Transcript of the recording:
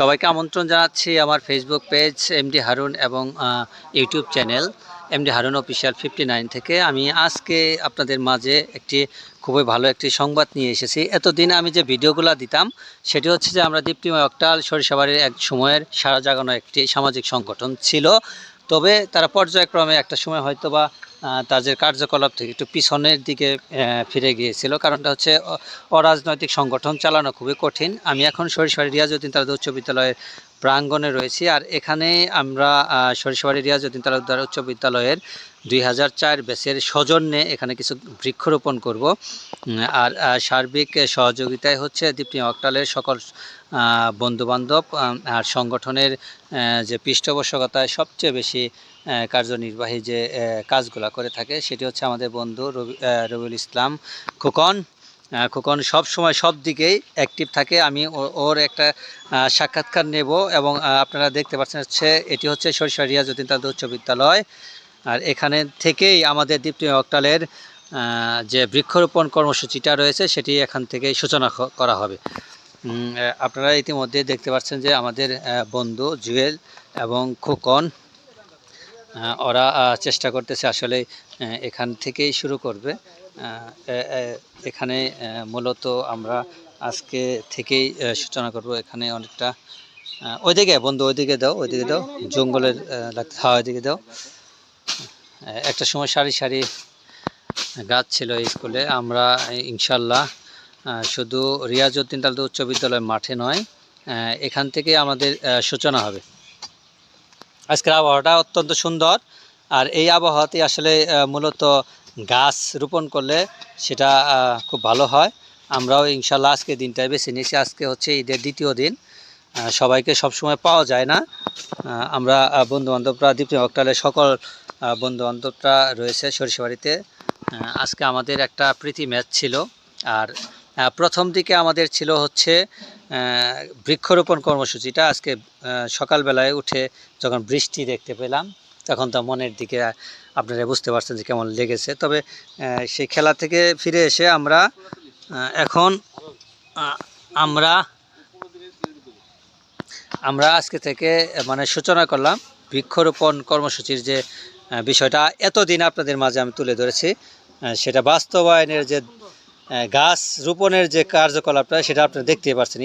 সবাইকে আমন্ত্রণ জানাচ্ছি আমার ফেসবুক পেজ এমডি হারুন এবং YouTube channel MD Harun official fifty nine থেকে। আমি আজকে আপনাদের মাঝে একটি খুবই ভালো একটি সংবাদ নিয়ে এসেছি। এতদিন আমি যে ভিডিওগুলো দিতাম, সেটি হচ্ছে যে আমরা দীপ্তিময় অক্টাল সরিষাবাড়ির এক সময়ের সারা জাগানো একটি সামাজিক সংগঠন ছিল। তবে তারা পর্যায়ক্রমে একটা সময় হয়তো বা তাদের কার্যকলাপ থেকে একটু পিছনের দিকে ফিরে গিয়েছিল। কারণটা হচ্ছে অরাজনৈতিক সংগঠন চালানো খুবই কঠিন। আমি এখন সরিষার রিয়াজ উদ্দিন তাদের উচ্চ বিদ্যালয়ের প্রাঙ্গণে রয়েছি। আর এখানে আমরা সরিষাবাড়ি রিয়াজউদ্দিন তালুকদার উচ্চ বিদ্যালয়ের দুই হাজার চার ব্যাচের সৌজন্যে এখানে কিছু বৃক্ষরোপণ করব। আর সার্বিক সহযোগিতায় হচ্ছে দীপ্তি অক্টালের সকল বন্ধুবান্ধব আর সংগঠনের যে পৃষ্ঠপোষকতায় সবচেয়ে বেশি কার্যনির্বাহী যে কাজগুলা করে থাকে, সেটি হচ্ছে আমাদের বন্ধু রবি রবিউল ইসলাম খোকন। খোকন, সব সময় সব দিকেই অ্যাক্টিভ থাকে। আমি ওর একটা সাক্ষাৎকার নেব এবং আপনারা দেখতে পাচ্ছেন হচ্ছে, এটি হচ্ছে সরিষা রিয়াজউদ্দিন তাদের উচ্চ বিদ্যালয়। আর এখানে থেকেই আমাদের দীপ্তি অক্টালের যে বৃক্ষরোপণ কর্মসূচিটা রয়েছে, সেটি এখান থেকেই সূচনা করা হবে। আপনারা ইতিমধ্যে দেখতে পাচ্ছেন যে আমাদের বন্ধু জুয়েল এবং খোকন ওরা চেষ্টা করতেছে আসলে এখান থেকেই শুরু করবে। এখানে মূলত আমরা আজকে থেকেই সূচনা করব। এখানে অনেকটা ওইদিকে, বন্ধু, ওইদিকে দাও ওইদিকে দাও। জঙ্গলের লাগতে ওইদিকে দাও। একটা সময় সারি সারি গাছ ছিল স্কুলে। আমরা, ইনশাল্লাহ শুধু রিয়াজউদ্দিন তালুকদার উচ্চ বিদ্যালয় মাঠে নয় এখান থেকে আমাদের সূচনা হবে। আজকের আবহাওয়াটা অত্যন্ত সুন্দর। আর এই আবহাওয়াতে আসলে মূলত গাছ রোপণ করলে সেটা খুব ভালো হয়। আমরাও ইনশাল্লাহ আজকে দিনটাই বেছে নিয়েছি। আজকে হচ্ছে ঈদের দ্বিতীয় দিন। সবাইকে সবসময় পাওয়া যায় না। আমরা বন্ধু বান্ধবরা দীপ্তি অক্টালের সকল বন্ধু বান্ধবরা রয়েছে সরিষাবাড়িতে। আজকে আমাদের একটা প্রীতি ম্যাচ ছিল। আর প্রথম দিকে আমাদের ছিল হচ্ছে বৃক্ষরোপণ কর্মসূচিটা আজকে সকালবেলায় উঠে যখন বৃষ্টি দেখতে পেলাম, তখন তো মনের দিকে আপনারা বুঝতে পারছেন যে কেমন লেগেছে। তবে সেই খেলা থেকে ফিরে এসে আমরা এখন আমরা আমরা আজকে থেকে মানে সূচনা করলাম বৃক্ষরোপণ কর্মসূচির যে বিষয়টা। এতদিন আপনাদের মাঝে আমি তুলে ধরেছি সেটা বাস্তবায়নের যে গাছ রোপণের যে কার্যকলাপটা সেটা আপনারা দেখতে পাচ্ছেন।